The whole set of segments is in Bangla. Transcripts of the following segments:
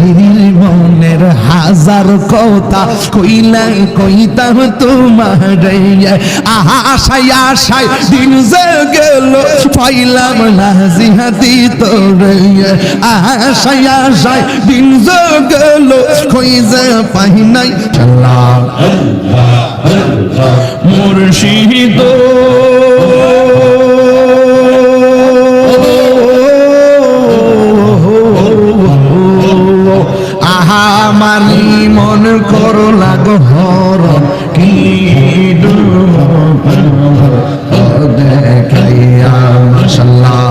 তাহিরির মনের হাজার কথা কইলাই কইতাম তোমার আশায় আশায় দিন যে গেল পাইলাম না জিহাদি তোরে আশায় আশায় দিন যে গেল কই যে পাই নাই মুর্শিদ আহা মানি করো লাগো হর কি দেখাইয়া মাশাল্লাহ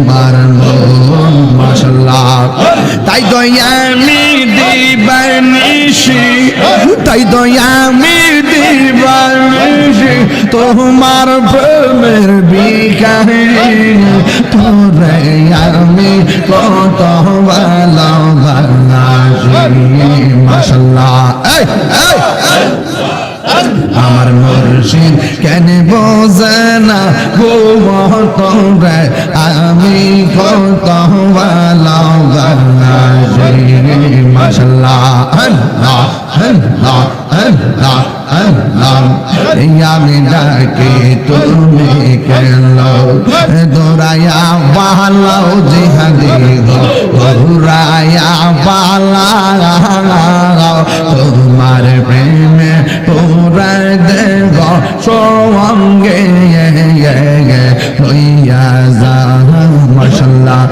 তোমার মন মাশাল্লাহ তাই আমি দিবানিশি, তাই তো আমি দিবানিশি, তোমার প্রেমের বিকারি তোরে আমি কত ভালো ভালোবাসি মাশাল্লাহ এই। আমার মুর্শিদ কেন বোঝে না? গো তোরে আমি কত মাশাল্লাহ, আল্লাহ আল্লাহ আল্লাহ আল্লাহ। আমি ডাকি, তুমি কেন? দৌড়াইয়া বালাও জিহাদি দৌড়াইয়া বালা তোমার প্রেমে তোরা দেব সঙ্গে লইয়া যা মশাল্লাহ।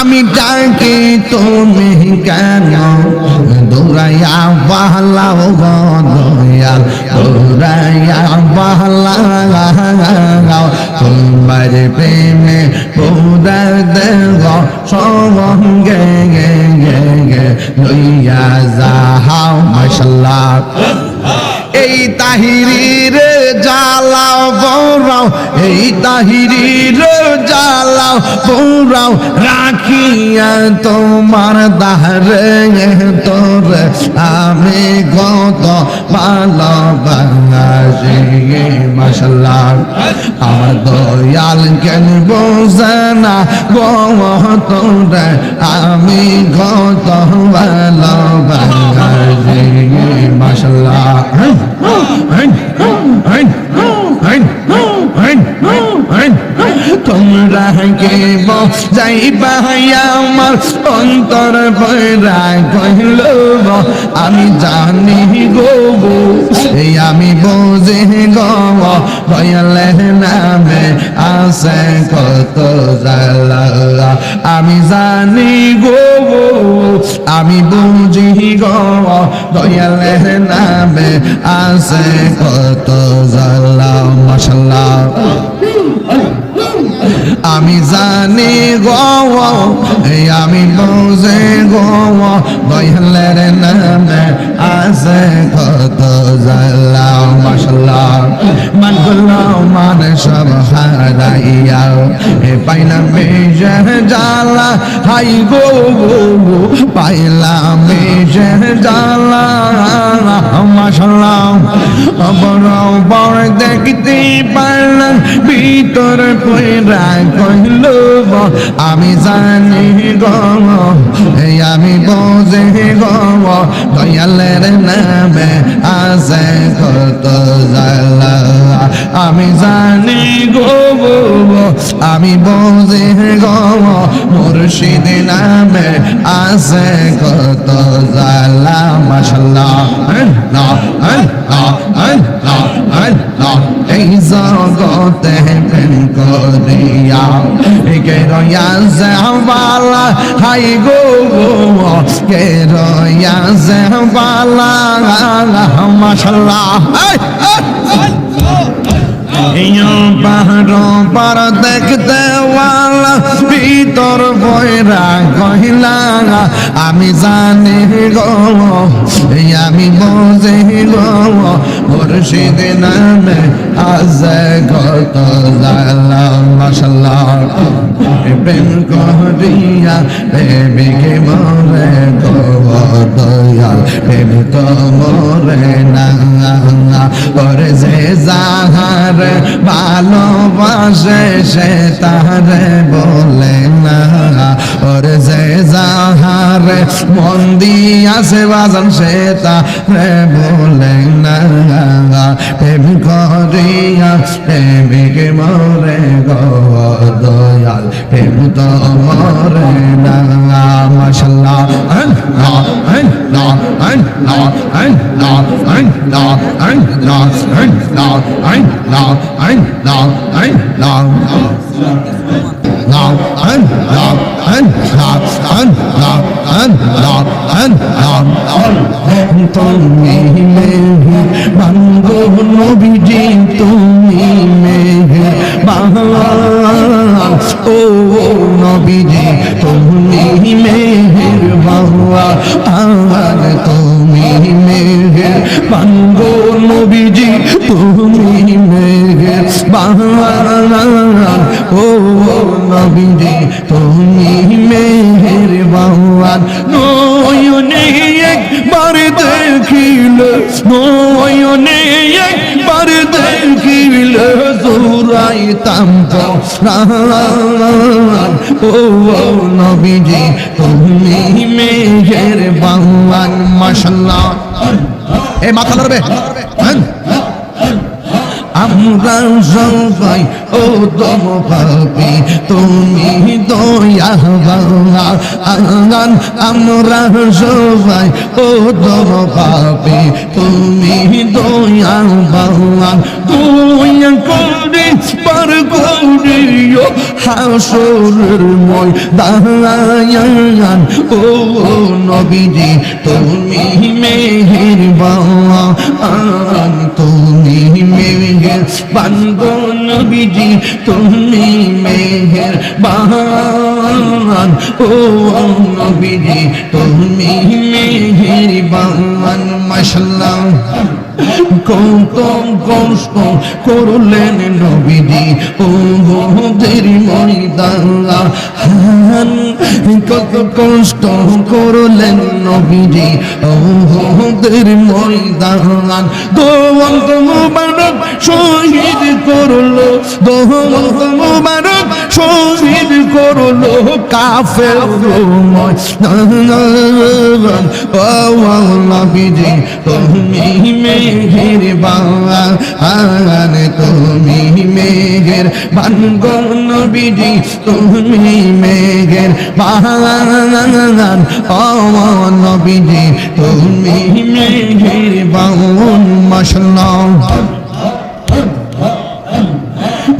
আমি ডাকি তুমি কেন? দৌড়াইয়া বাহলাও গদয়াল দৌড়াইয়া বাহলাও তোমার প্রেমে পুরা দেব সঙ্গে গে গে গে লইয়া যাহাও মাশাল্লাহ। এই তাহিরির জালাও বৌরাও, এই তাহিরির জালাও বৌরাও, রাখিয়া তোমার দাহরে তোর, আমি কত ভালোবাসি মাসাল্লাহ আমার দয়াল কেন বোঝে না? গো তোরে আমি কত ভালোবাসি মাসাল্লাহ তোমরা কে যাই ভাই, আমার অন্তর পয়রা কহিল, আমি জানি গো এই আমি বোঝে গো দয়ালে নামে আছে কত জালা আমি জানি গো আমি বুঝি গম দয়ালে নামে আছে কত জালা মশাল্লাহ। আমি জানি গো আমি বুঝে গো দয়ালের নামে আছে কত জালা মশাল্লাহ মান মান সব হারাইয়া। এ পাইলাম জালা হাই গো পাইলাম মেজে জালা মশাল্লাহ বড় বড় দেখতে পারলাম, ভিতর কইরা কইল আমি জানি গো আমি বোঝে গো, দয়ালের নামে আছে কত জালা আমি জানি গো, আমি বোঝে গো, মুর্শিদ নামে আছে কত জালা না এই জগতে করিয়া কেরয়াজওয়ালা হাই গো কেরয়াজওয়ালা মাশাল্লাহ এই পাহাড় পার দেখতে ওয়া ভিতর বয়রা কহিলা, আমি জানি গো আমি বোঝে গো, মুর্শিদ নামে আজ কত মাশাল্লাহ। প্রেম করিয়া, প্রেমিকে মরে প্রেম তো মরে না ওরে যে যাহার ভালোবাসে সে তারে বলে না ওরে যে যাহার মন দিয়াছে বাজান সে তারে বলে না প্রেম করিয়া প্রেমিকে মরে গো দয়াল প্রেম তো মরে না মাশাল্লাহ Now, and now, and তুমি মাঙ্গো নবীজি তুমি মেহে ও নবীজি তুমি মেহের বাহুয়া আমার তুমি মেহের মাঙ্গো নবীজি তুমি মেহের বাহুয়া ও নবীজি তুমি বাংলার নয়নে একবার দেখিল, নয়নে একবার দেখিল জোরাইতাম প্রাণ ও নবীজি, তুমি মেহের বাংলার মাসাল্লাহ এ মাথা লড়বে আমরা সবাই, ও দম তুমি দয়া আঙ্গান আমরা সবাই, ও দম পাবি তুমি দয়া দয়া করে পার হাসরের মই দায়ান ও নবীজি, তুমি মেহের বাবা তুমি মেহের মেহের বানব নবীজি তুমি মেহের বাহান ও নবীজি তুমি মেহের বাহান মাসাল্লাহ কত কষ্ট করলেন নবীজি ও দের ময়দান কত কষ্ট করলেন নবীজি ও দের ময়দান দোয়ন্ত মুবারক শহীদ করল দোয়ন্ত মুবারক শহীদ করল কাফের নবীজি, তুমি মেঘের বাগান তুমি মেঘের বানগ নবীজি, তুমি মেঘের বাগান ও নবীজি, তুমি মেঘের বাগান মশলা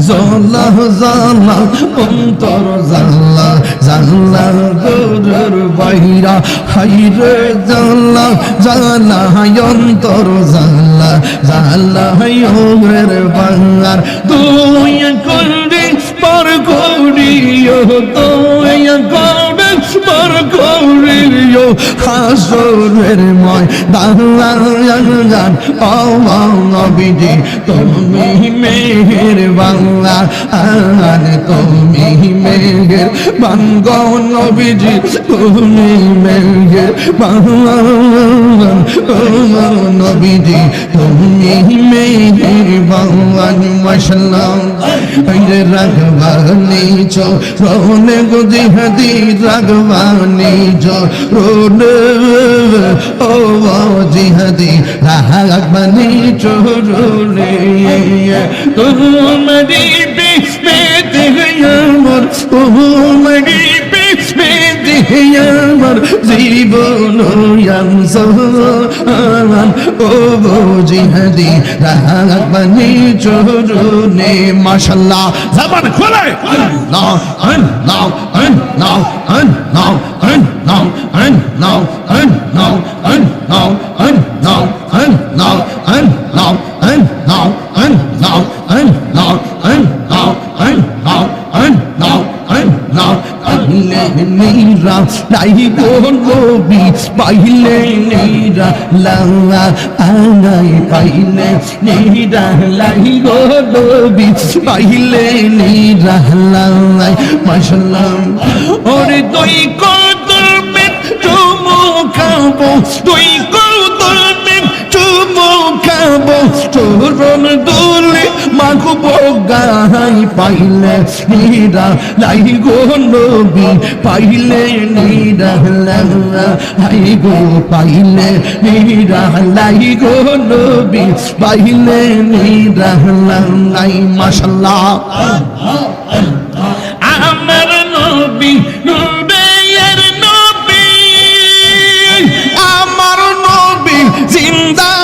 জল্লাহ, জাল্লাহ, অন্তর জাল্লাহ জাল্লাহ গরুর বাহিরা হাইরে জাল্লাহ জাল্লাহ অন্তর জাল্লাহ জাল্লাহ ওমরের বাংলার। দুই কুন্ডি পর কুন্ডি তো হাসরের ময় দাঁড়ান অবিজি তুমি মেহের বাংলা আন তুমি মেঘের বাঙ্গ নবীজি, তুমি মেঘের বাংলা নবীজি, তুমি মেঘের বাংলা মশলা রাগবানি চো রোনে গুদি হাদি রাগবানি চো চোড়ে ও জিহাদি রাহাগমনি চোড়ে ইয়ে, ইয়ে। তোমারি বিস্মে তেহয়ামর তোমারি বিস্মে বিস্মেতে আমার জীবন ও জিহাদি রাগবানি চো রোনে মাশাল্লাহ জবান খোলে নাও আন নাও আন নাও আন নাও আন নাও আন নাও আন নাও আন নাও আন নাও আন নাও আন নাও আন নাও আন নাও আন নাও আন নাও আন নাও আন নাও আন নাও আইলে নীরা নাই বলবি পাইলে নীরা লাঙা আনাই পাইলে নীরা লাই বলবি পাইলে নীরা লাঙ্গাই মাশাল্লাহ। ওরে তুই কত মেট চুমুকাবো তুই কত পাইলে নীরা, লাই গো নবী পাইলে নীরা গো পাইলে নীরা, লাই গো নবী পাইলে নীরা আমার নবী নবী, আমার নবী জিন্দায়া নবী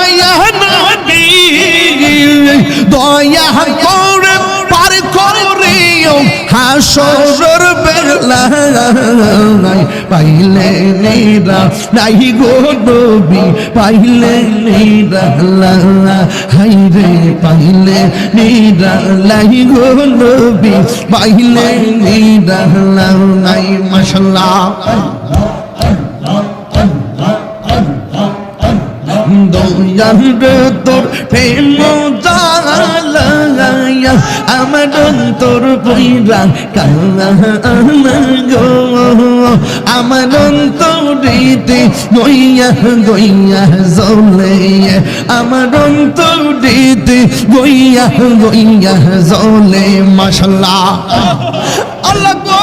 দয়া করে পার করিও হাসর বেলায় পাইলে নিরা নাই গো নবী, পাইলে নিরা হাই রে পাইলে নিরা লাই গো নবী, পাইলে নিরা নাই, মাশাল্লাহ। দয়াল তোর প্রেম জালায়া আমার অন্তর পইরা কালা গো আমার অন্তরিতে গইয়া গইয়া জলে আমার অন্তরিতে গইয়া গইয়া জলে মাশাল্লাহ আল্লাহ গো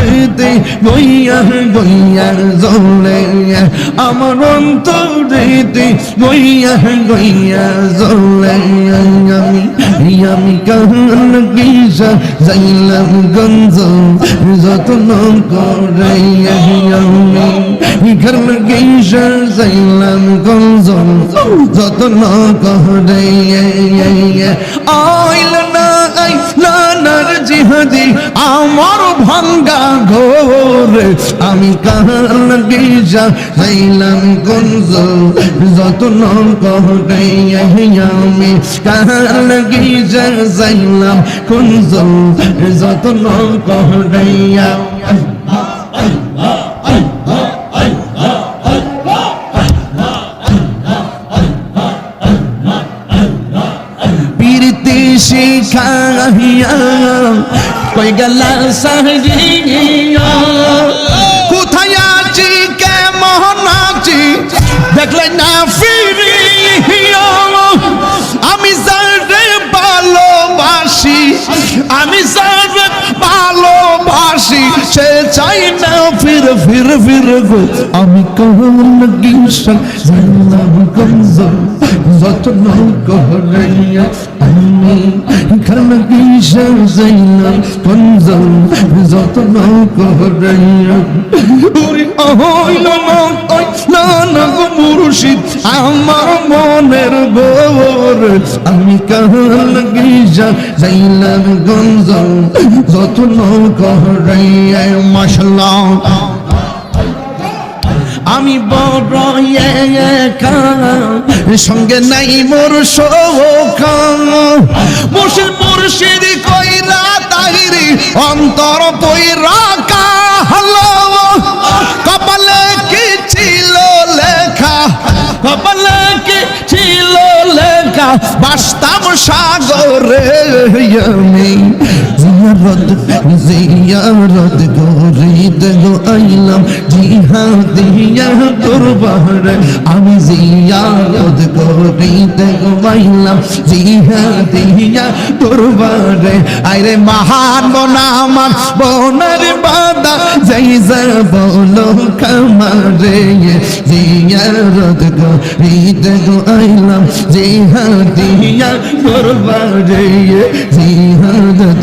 অন্তরেতে গইয়া গইয়া জলে আমার অন্তরেতে গইয়া গইয়া জলে আমি আমি কান কিসা যাইলাম গঞ্জ যত্ন করে আমি। কান কিসা যাইলাম গঞ্জ যত্ন করে আইল না, আইল নার জিহাদি, আমার ভাঙ্গা ঘোরে আমি কাহানি যাইলাম গঞ্জ যত্ন কহরে আমি কাহানি যাইলাম গঞ্জ যত্ন কহরে শিখা কই গেলা সারিয়া কোথায় আছি, কেমন আছি? দেখলে না ফিরিয়া আমি সারে ভালোবাসি, আমি সারে ভালোবাসি, সে চাই না ফির ফির ফির গো। আমি কখন গিয়েছেন জানলাম গঞ্জ যত্ন করাইয়া আমি খান গিয়েছেন জানলাম গঞ্জ যত্ন করাইয়া ওরে অহইল না না না গো আমার মনের গোর আমি কাল গিজা যাইলাম গঞ্জ যত্ন আমি সঙ্গে নাই মোর শোকা মুর্শিদ কইরা তাহিরি, অন্তর পইরা কাহলো। কপালে কি ছিল লেখা? কপালে কি ছিল লেখা? বাস্তাম সাগরে আমি। জিয়ারত জিয়ারত গরিদ গো আইলাম, জিহাদিয়া দরবার। আমি জিয়ারত গরিদ গো আইলাম, জিহাদিয়া দরবার। আইরে মহান বনা আমার, বনার বাদা, যাই বলো কামারে জিয়ারত গরিদ গো আইলাম, জিহাদিয়া দরবারে। জিহাদত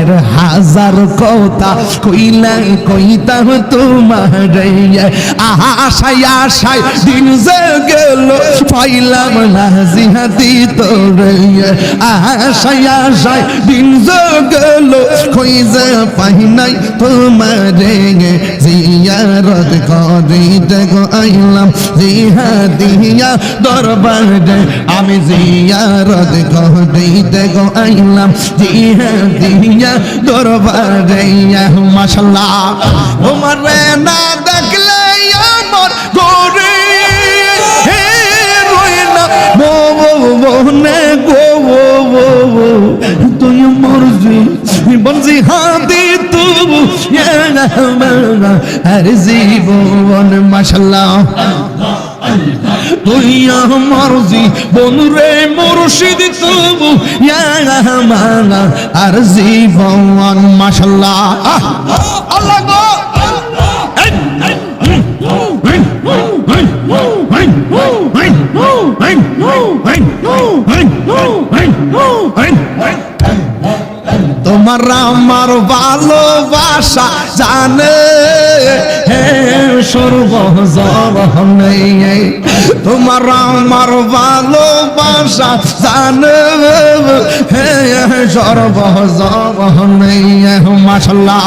হাজার কথা কইলা, কইতাম তোমার আশায় আশায় দিন যে গেল, পাইলাম না জিহাদি তোরে। আশায় আশায় দিন যে গেল, কই যে পাই নাই তোমারে। জিয়ারত করিতে আইলাম জিহাদিয়া দরবারে। আমি জিয়ারত করিতে গো আইলাম জিহাদিয়া দরবারে। মাশাল্লাহ। তোমারে না দেখলে আমার গরে হে রই না। মো মনে গো তুই মরজি বলছি হাতি তু আর জীবন, মাশাল্লাহ। তুই আমার জীবন রে মুর্শিদ তবু মানা আর জীবন, মাশাল্লাহ। আল্লাহ গো! তোমার আমার ভালোবাসা জানে সর্বজনে তোমার আমার ভালোবাসা জানে। হে সর্বজনে মাসাল্লাহ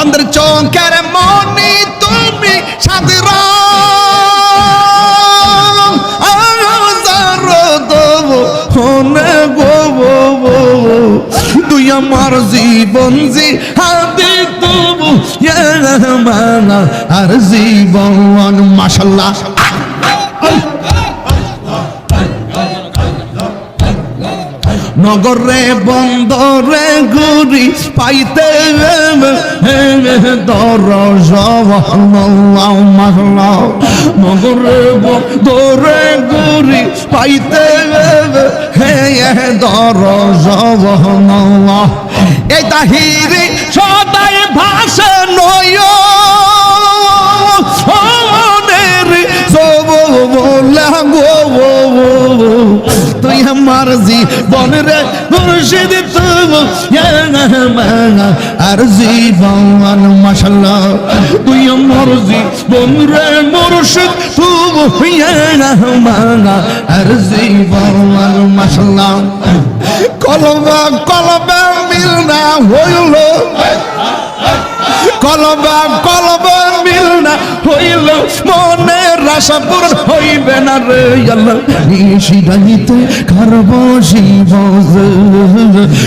অন্ধের চোখের মনি তুমি সাদির তুই আমার জীবন জি মানা আর জীবন মাসাল্লাহ নগরে, বন্দরে ঘুরি পাইতে নগরে, বন্দরে ঘুরি পাইতে হে দর এই তাহিরি সদাই ভাষা নয় তুই আমার জীবন রে মুর্শিদ তুমি আর জীবন, মাশাল্লাহ। তুই আমার জীবন রে মুর্শিদ তুমি আর জীবন, মাশাল্লাহ। কলবা কলবা মিল না হইল। কলবা কলবা মিল না হইল। মনের আশা পূরণ হইবে না রে আল্লাহ। নিশিরাইতে কারব শিব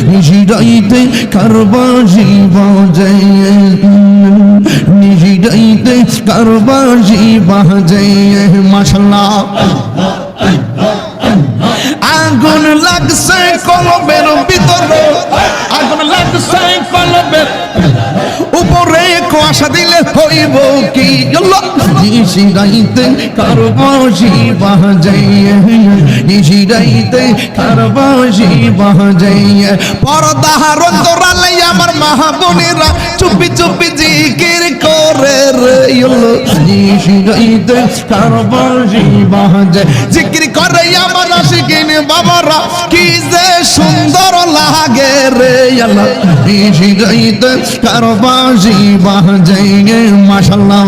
নিশিরাইতে কারব শিব জয় নিশিরাইতে কারব শিব জয় মাশাল্লাহ। আগুন লাগছে কলবের ভিতরে আগুন লাগছে কলবের উপরে কুয়াশা দিলে হইব কি? কার বাজাইয়ে নিশিরাইতে কার বসি বাজাইয়ে পরদাহার অন্তরালে আমার মাহাবনেরা চুপি চুপি জিকির করে রে। কার জিকির করে আমার আশিকিন বাবারা, কি যে সুন্দর লাগে রে। কার বাজাইয়ে মাশাল্লাহ